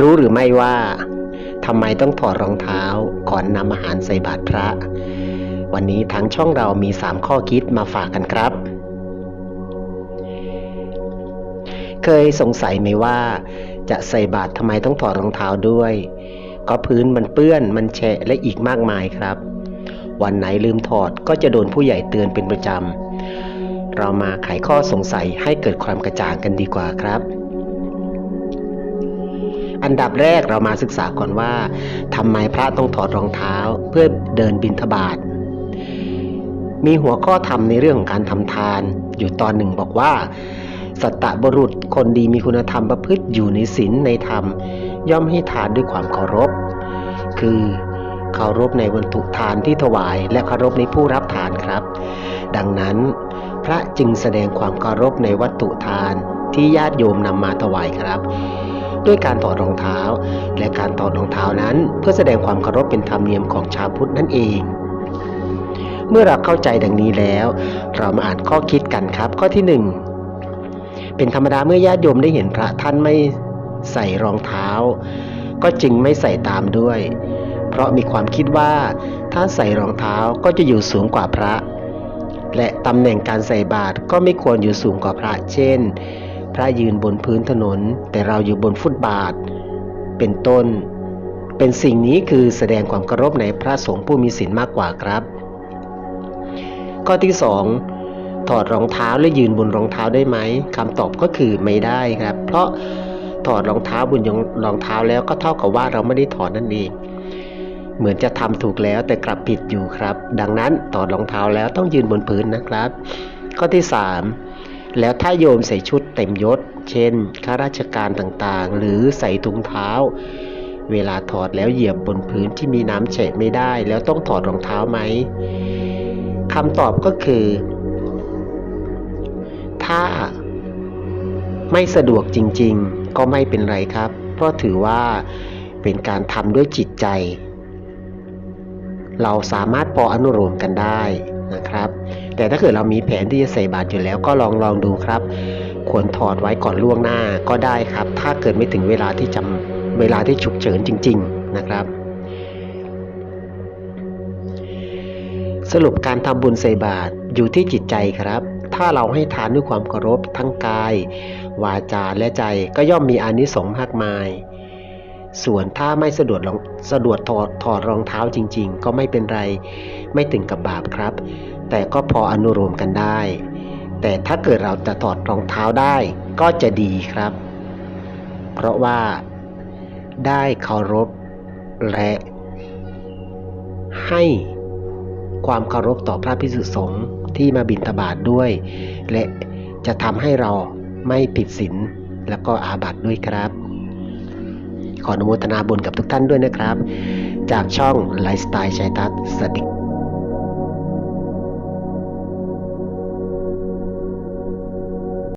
รู้หรือไม่ว่าทำไมต้องถอดรองเท้าก่อนนำอาหารใส่บาตรพระ วันนี้ทางช่องเรามี 3 ข้อคิดมาฝากกันครับ เคยสงสัยไหมว่า จะใส่บาตรทำไมต้องถอดรองเท้าด้วย ก็พื้นมันเปื้อนมันแฉะและอีกมากมายครับ วันไหนลืมถอดก็จะโดนผู้ใหญ่เตือนเป็นประจำเรามาไขข้อสงสัยให้เกิดความกระจ่างกันดีกว่าครับ อันดับแรกเรามาศึกษาก่อนว่าทำไมพระต้องถอดรองเท้าเพื่อเดินบิณฑบาตมีหัวข้อธรรมในเรื่องของการทำทาน อยู่ตอนหนึ่งบอกว่า สัตตบุรุษคนดีมีคุณธรรมประพฤติอยู่ในศีลในธรรม ย่อมให้ทานด้วยความเคารพ คือเคารพในวัตถุทานที่ถวาย และเคารพในผู้รับทานครับ ดังนั้น พระจึงแสดงความเคารพในวัตถุทานที่ญาติโยมนำมาถวายครับ ด้วยการถอดรองเท้า และการถอดรองเท้านั้นเพื่อแสดงความเคารพเป็นธรรมเนียมของชาวพุทธนั่นเอง เมื่อเราเข้าใจดังนี้แล้ว เรามาอ่านข้อคิดกันครับ ข้อที่หนึ่งเป็นธรรมดาเมื่อญาติโยมได้เห็นพระท่านไม่ใส่รองเท้า ก็จึงไม่ใส่ตามด้วย เพราะมีความคิดว่าถ้าใส่รองเท้าก็จะอยู่สูงกว่าพระและตำแหน่งการใส่บาตรก็ไม่ควรอยู่สูงกว่าพระเช่น พระยืนบนพื้นถนน แต่เราอยู่บนฟุตบาท เป็นต้น เป็นสิ่งนี้คือแสดงความเคารพในพระสงฆ์ผู้มีศีลมากกว่าครับ ข้อที่สองถอดรองเท้าและยืนบนรองเท้าได้ไหมคำตอบก็คือไม่ได้ครับ เพราะถอดรองเท้าบนรองเท้าแล้วก็เท่ากับว่าเราไม่ได้ถอดนั่นเองเหมือนจะทำถูกแล้วแต่กลับผิดอยู่ครับ ดังนั้นถอดรองเท้าแล้วต้องยืนบนพื้นนะครับ ข้อที่สาม แล้วถ้าโยมใส่ชุดเต็มยศ เช่น ข้าราชการต่างๆ หรือใส่ถุงเท้า เวลาถอดแล้วเหยียบบนพื้นที่มีน้ำเฉะไม่ได้ แล้วต้องถอดรองเท้าไหมคำตอบก็คือ ถ้าไม่สะดวกจริง ๆ ก็ไม่เป็นไรครับ เพราะถือว่าเป็นการทำด้วยจิตใจ เราสามารถพออนุโลมกันได้นะครับ แต่ถ้าเกิดเรามีแผนที่จะใส่บาตรอยู่แล้วก็ลองลองดูครับ ควรถอดไว้ก่อนล่วงหน้าก็ได้ครับ ถ้าเกิดไม่ถึงเวลาที่จำเวลาที่ฉุกเฉินจริง ๆนะครับ สรุปการทำบุญใส่บาตรอยู่ที่จิตใจครับ ถ้าเราให้ทานด้วยความเคารพทั้งกาย วาจาและใจก็ย่อมมีอานิสงส์มากมาย ส่วนถ้าไม่สะดวกลองสะดวกถอดถอดรองเท้าจริง ๆ ก็ไม่เป็นไรไม่ถึงกับบาปครับ แต่ก็พออนุโลมกันได้ แต่ถ้าเกิดเราจะถอดรองเท้าได้ก็จะดีครับ เพราะว่าได้เคารพและให้ความเคารพต่อพระพิสุสงฆ์ที่มาบิณฑบาตด้วย และจะทำให้เราไม่ผิดศีลแล้วก็อาบัติด้วยครับ ขออนุโมทนาบุญกับทุกท่านด้วยนะครับ จากช่องไลฟ์สไตล์ชัยทัศน์สวัสดี